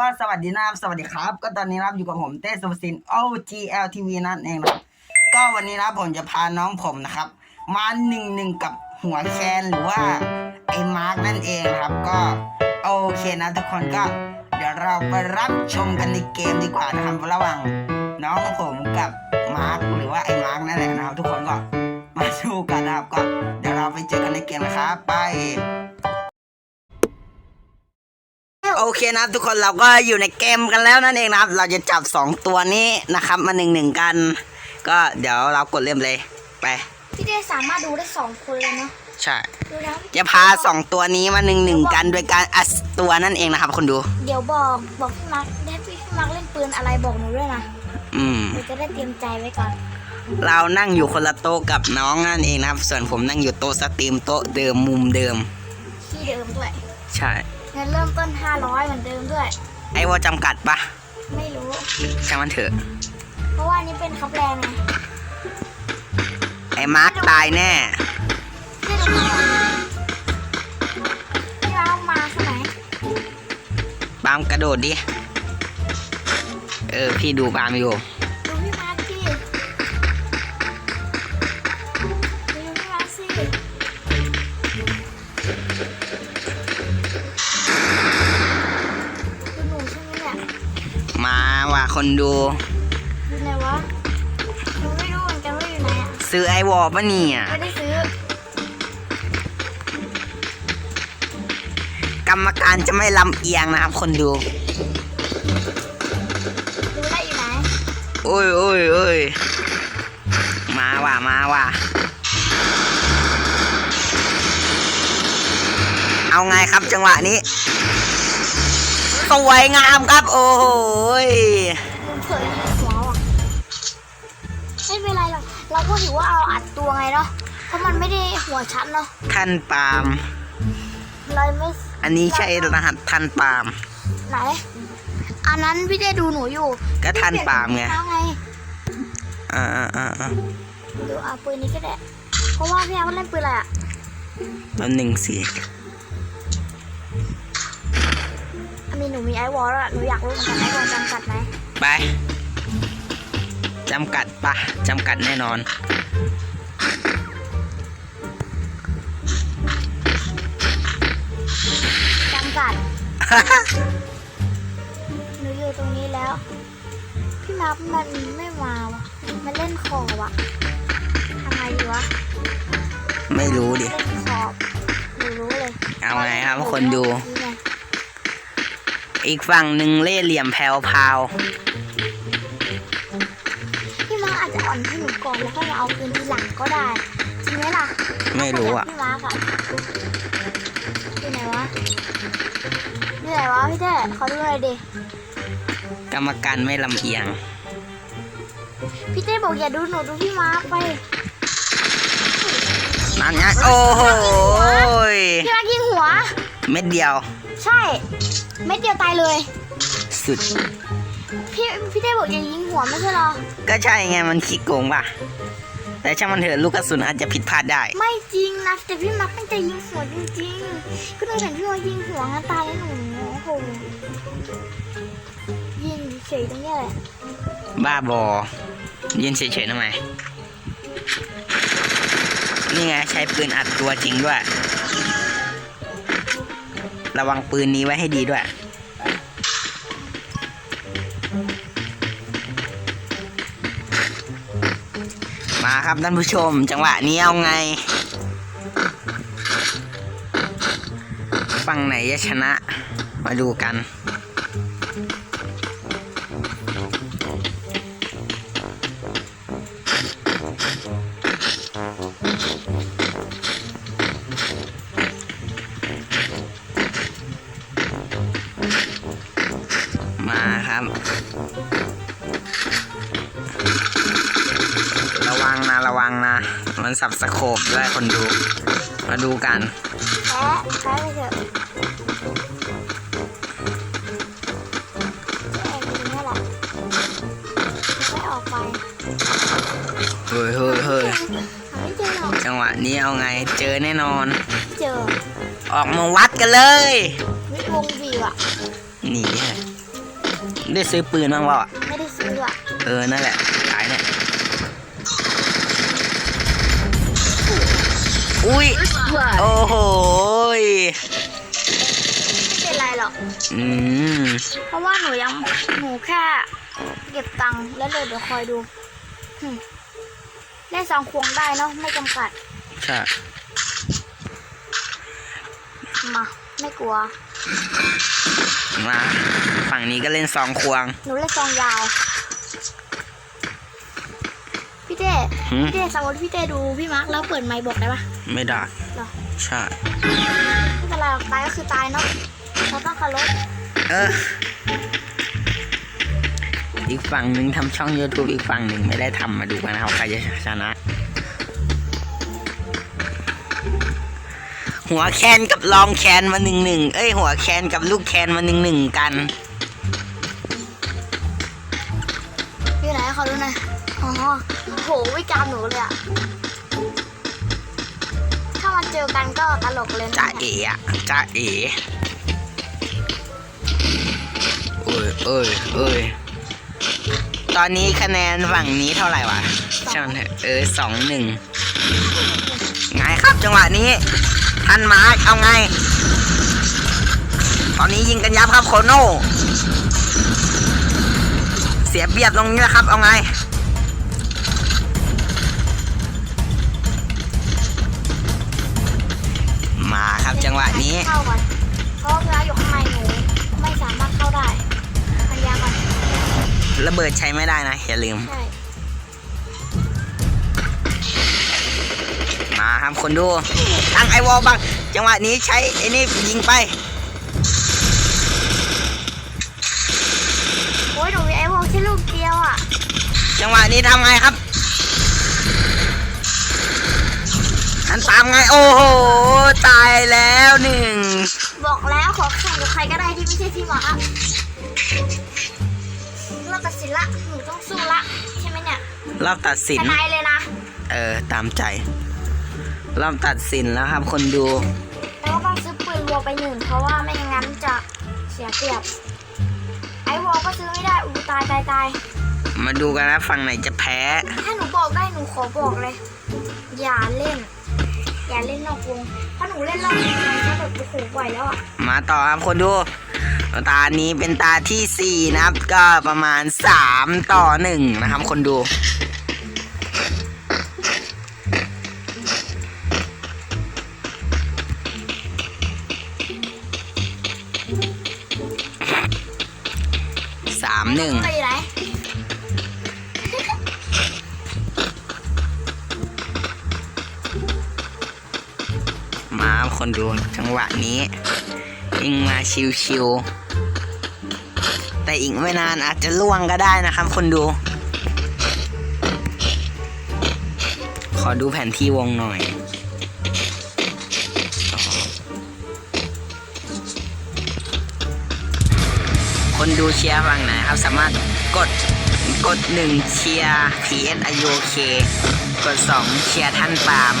ก็สวัสดีนะครับ สวัสดีครับ ก็ตอนนี้นะครับอยู่กับผมเต้สุภสิน OGLTV นั่นเองนะครับก็วันนี้นะผมจะพาน้องผมนะครับ มาหนึ่งหนึ่งกับหัวแคนหรือว่าไอ้มาร์กนั่นเองครับ ก็โอเคนะทุกคนก็ เดี๋ยวเราไปรับชมกันในเกมดีกว่านะครับระหว่างน้องผมกับมาร์กหรือว่าไอ้มาร์กนั่นแหละนะครับ ทุกคนก็มาดูกันนะครับก็เดี๋ยวเราไปเจอกันในเกมนะครับไป โอเคนะครับทุกคนเราก็อยู่ในเกมกันแล้วนั่นเองนะครับ เราจะจับ 2 ตัวนี้นะครับมาหนึ่งหนึ่งกัน ก็เดี๋ยวเรากดเริ่มเลยไปพี่เต้สามารถดูได้สองคนเลยเนาะใช่ดูแล้วจะพา 2 ตัวนี้มาหนึ่งหนึ่งกันโดยการอัดตัวนั่นเองนะครับคนดูเดี๋ยวบอกบอกพี่มาร์คได้พี่มาร์คเล่นปืนอะไรบอกหนูด้วยนะอืมหนูจะได้เตรียมใจไว้ก่อน เรานั่งอยู่คนละโต๊ะกับน้องนั่นเองนะครับ ส่วนผมนั่งอยู่โต๊ะสตรีมโต๊ะเดิมมุมเดิมที่เดิมด้วยใช่ เงินเริ่มต้น 500 เหมือนเดิมด้วย ไอ้วอจำกัดปะไม่รู้ ช่างมันเถอะ เพราะว่าอันนี้เป็นคับแรงไงไอ้มาร์กตายแน่ พี่ดูมาพี่มาร์คมาใช่ไหมปาล์มกระโดดดิ เออ พี่ดูปาล์มอยู่ คนดู อยู่ไหนวะหนูไม่รู้เหมือนกันว่าอยู่ไหนอะซื้อไอวอลปะเนี่ยไม่ได้ซื้อกรรมการจะไม่ลำเอียงนะครับ คนดู ดูได้อยู่ไหนโอ้ยโอ้ยโอ้ยมาว่ะมาว่ะเอาไงครับจังหวะนี้ สวยงามครับ โอ้ยลืมเผย เราก็ถือว่าเอาอัดตัวไงเนาะเพราะมันไม่ได้หัวชัดเนาะท่านปาล์มเราไม่อันนี้ใช่รหัสท่านปาล์มไหน อันนั้นพี่ได้ดูหนูอยู่ก็ท่านปาล์มไงเอาไงอ่าอ่าอ่าอ่าดูเอาปืนนี้ก็ได้เพราะว่าพี่แอฟเล่นปืนอะไรอะแล้วหนึ่งสี่อันนี้หนูมีไอวอลแล้วอะหนูอยากรู้เหมือนกันไอวอลจำกัดไหมไป จำกัดปะจำกัดแน่นอน จำกัด หนูอยู่ตรงนี้แล้ว พี่มาร์คมันไม่มาวะมันเล่นขอบอะทำไงดีวะไม่รู้ดิ เล่นขอบหนูรู้เลยเอาไงครับคนดู นี่ไง อีกฝั่งหนึ่งเล่ห์เหลี่ยมแพรวพราวพี่ มาร์คอาจจะอ่อนให้หนูก่อนแล้วก็มาเอาปืนทีหลังก็ได้จริงไหมล่ะไม่รู้อะพี่มาร์คอะอยู่ไหนวะอยู่ไหนวะพี่เต้ขอดูหน่อยดิกรรมการไม่ลำเอียง พี่เต้บอกอย่าดูหนูดูพี่มาร์คไปนั่นไงโอ้โหยพี่มาร์คยิงหัว เม็ดเดียว ใช่ เม็ดเดียวตายเลย สุด พี่พี่เต้บอกอย่ายิงหัวไม่ใช่เหรอ ก็ใช่ไงมันขี้โกงป่ะ แต่ช่างมันเถอะลูกกระสุนอาจจะผิดพลาดได้ ไม่จริงนะแต่พี่มาร์คตั้งใจยิงหัวจริงๆ ก็หนูเห็นพี่มาร์คยิงหัวงั้นตายแล้วหนูโอ้โหยิงเฉยๆตรงเนี้ยแหละบ้าบอยืนเฉยๆทำไม นี่ไงใช้ปืนอัดตัวจริงด้วย ระวังปืนนี้ไว้ให้ดีด้วย มาครับท่านผู้ชม จังหวะนี้เอาไง ฝั่งไหนจะชนะ มาดูกัน มันสับสโคบด้วยคนดู มาดูกันแพ้แพ้ไปเถอะจะแอบอยู่ตรงเนี้ยแหละไม่ออกไปเฮ้ยเฮ้ยเฮ้ยหาไม่เจอหรอกจังหวะนี้เอาไงเจอแน่นอนไม่เจอ ออกมาวัดกันเลยวิวงบีบอะหนีฮะได้ซื้อปืนบ้างเปล่าอะไม่ได้ซื้ออะเออนั่นแหละ โอ้โหยไม่เป็นไรหรอก อืมเพราะว่าหนูยังหนูแค่ เก็บตังค์แล้วเลยเดี๋ยวคอยดูหึเล่นสองควงได้เนาะไม่จำกัด ใช่มา ไม่กลัว มา ฝั่งนี้ก็เล่นซองควง หนูเล่นซองยาว พี่เต้หืม พี่เต้สมมติพี่เต้ดูพี่มาร์คแล้วเปิดไมค์บอกได้ปะไม่ได้เหรอใช่ ไม่เป็นไรหรอกตายก็คือตายเนาะเราต้องเคารพเออ อีกฝั่งหนึ่งทำช่อง YouTube อีกฝั่งหนึ่งไม่ได้ทำมาดูกันนะครับใครจะชนะ หัวแคนกับรองแคนมาหนึ่งหนึ่งเอ้ย หัวแคนกับลูกแคนมาหนึ่งหนึ่งกัน โหวิจารณ์หนูเลยอะถ้ามาเจอกันก็ตลกเลยนะจ้าเอ๋อะจ้าเอ๋เอ้ยเอ้ยเอ้ยตอนนี้คะแนนฝั่งนี้เท่าไหร่วะช่างเถอะเออสองหนึ่งไงครับจังหวะนี้ทันมาร์คเอาไง ตอนนี้ยิงกันยับครับโคโน่เสียเปรียบตรงนี้แหละครับ เอาไง งหวะนี้ เข้าก่อนเพราะเวลาอยู่ข้างในหนูไม่สามารถเข้าได้พันยาก่อนระเบิดใช้ไม่ได้นะ อย่าลืม ใช่มาครับคนดู ตั้งไอวอลบัง จังหวะนี้ใช้ไอ้นี่ยิงไป โอ้ยหนูมีไอ้วงแค่ลูกเดียวอะจังหวะนี้ทำไงครับทันตามไง โอ้โหตาย แล้วหนึ่งบอกแล้วขอแข่งกับใครก็ได้ที่ไม่ใช่พี่หมอครับเราตัดสินละหนูต้องสู้ละใช่ไหมเนี่ยรอบตัดสินทนายเลยนะ เออ ตามใจรอบตัดสินแล้วครับ คนดู แต่ว่าต้องซื้อปืนวัวไปหนึ่งเพราะว่าไม่งั้นจะเสียเปรียบ ไอ้วอลก็ซื้อไม่ได้อูตายตายตายมาดูกันนะฝั่งไหนจะแพ้ ถ้าหนูบอกได้หนูขอบอกเลย อย่าเล่น อย่าเล่นนอกวงเพราะหนูเล่นรอบวงมันก็แบบโอ้โหไหวแล้วอะมาต่อครับคนดู ตานี้เป็นตาที่สี่นะครับ ก็ประมาณสามต่อหนึ่งนะครับ คนดูสามหนึ่ง คนดูจังหวะนี้ยิงมาชิวๆแต่อีกไม่นานอาจจะล่วงก็ได้นะครับคนดู ขอดูแผนที่วงหน่อยคนดูเชียร์ฝั่งไหนครับสามารถกดกดหนึ่งเชียร์ PS อายุเคกดสองเชียร์ท่านปาล์ม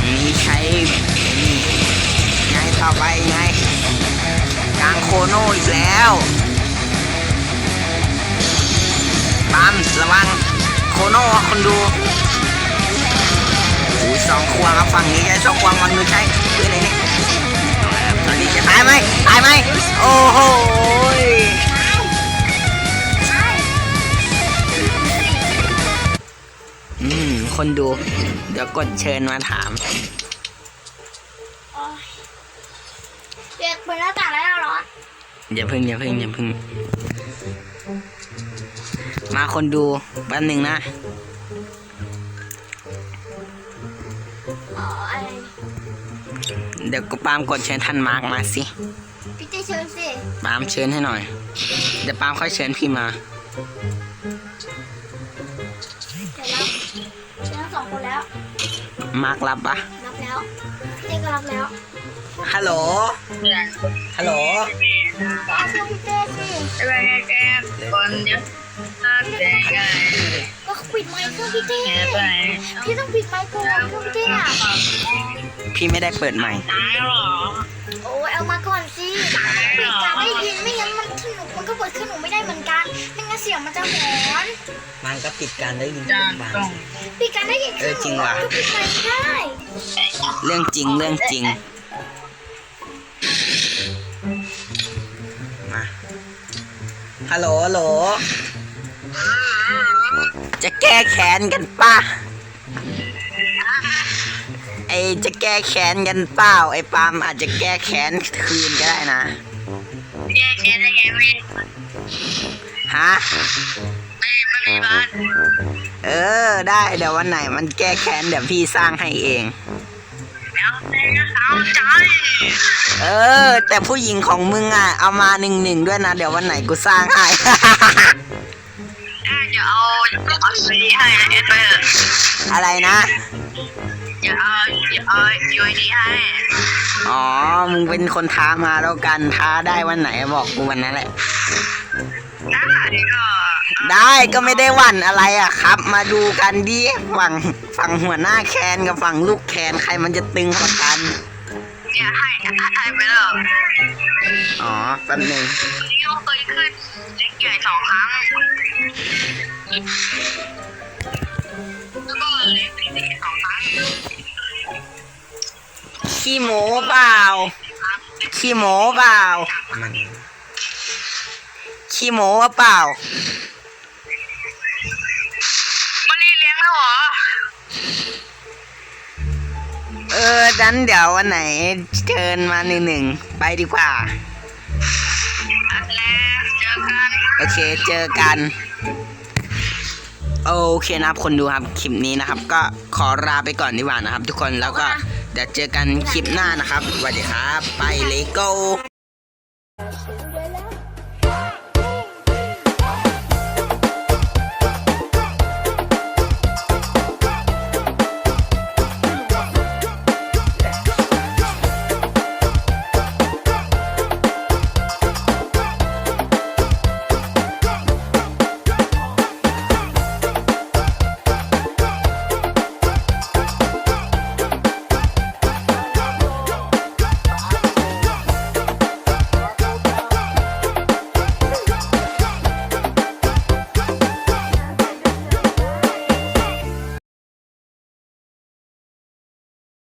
งนี้ใช้ไงต่อไปไงกลางโคโน่อีกแล้วปั๊มระวังโคโน่คนดูโอ้ยสองควงครับฝั่งนี้ใช้สองควงฝั่งนู้นใช้ปืนไหนนี่เอาละครับตอนนี้จะตายไหมตายไหมโอ้โห คนดู เดี๋ยวกดเชิญมาถามโอ๊ยเปิดเปิดหน้าต่างแล้วเหรออย่าพึ่งอย่าพึ่งอย่าพึ่ง มาคนดูแป๊บหนึ่งนะ อ๋ออะไรเดี๋ยวกูปาล์มกดเชิญท่านมาร์กมาสิพี่เต้เชิญสิปาล์มเชิญให้หน่อย เดี๋ยวปาล์มค่อยเชิญพี่มา มาร์กรับปะรับแล้วพี่เต้ก็รับแล้วฮัลโหล ฮัลโหลเอาเชิญพี่เต้สิอะไรแกคนเดียวน่าเสียใจก็ปิดไมค์เครื่องพี่เต้พี่ต้องปิดไมค์ก่อนเครื่องพี่เต้อะพี่ไม่ได้เปิดใหม่ โอ้ยเอามาก่อนสิปิดการได้ยินไม่งั้นมันสนุกมันก็เปิดขึ้นหนูไม่ได้เหมือนกันไม่ งั้นเสียงมันจะหอนมันก็ปิดการได้ยินทุกวันปิดการได้ยินเออจริงว่ะ ก็ปิดไมค์ได้เรื่องจริงเรื่องจริง มา ฮัลโหลฮัลโหล จะแก้แค้นกันป่ะ ไอจะแก้แค้นกันเปล่า ไอปาล์มอาจจะแก้แค้นคืนก็ได้นะแยกแยะได้ไงไม่ ฮะไม่ไม่มีบ้านเออ ได้เดี๋ยววันไหนมันแก้แค้นเดี๋ยวพี่สร้างให้เองแล้วแต่เอาใจ เออ แต่ผู้หญิงของมึงอะ เอามาหนึ่งหนึ่งด้วยนะ เดี๋ยววันไหนกูสร้างให้ได้เดี๋ยวเอาเอาสีให้เอ็ดไปเถอะอะไรนะ เดี๋ยวเอาเดี๋ยวเอายูไอดีให้ อ๋อ มึงเป็นคนท้ามาแล้วกันท้าได้วันไหนบอกกูวันนั้นแหละ ได้ก็ได้ก็ไม่ได้หวั่นอะไรอะครับ มาดูกันดิฝั่งฝั่งหัวหน้าแคนกับฝั่งลูกแคนใครมันจะตึงกว่ากัน เนี่ยให้ให้ไปแล้วอ๋อแป๊บหนึงนี่ก็เคยขึ้นเล็กใหญ่สองครั้งแล้วก็เล็กเล็กสองครั้งขี้โม้เปล่า ขี้โม้เปล่า มัน ขี้โม้เปล่า มารีเลี้ยงแล้วเหรอ เออดันเดี๋ยววันไหนเชิญมาหนึ่งหนึ่งไปดีกว่าแล้วเจอกัน โอเคเจอกัน โอเคนะครับคนดูครับคลิปนี้นะครับ ก็ขอลาไปก่อนดีกว่านะครับ ทุกคนแล้วก็เดี๋ยวเจอกันคลิปหน้านะครับสวัสดีครับ ไปเลโก้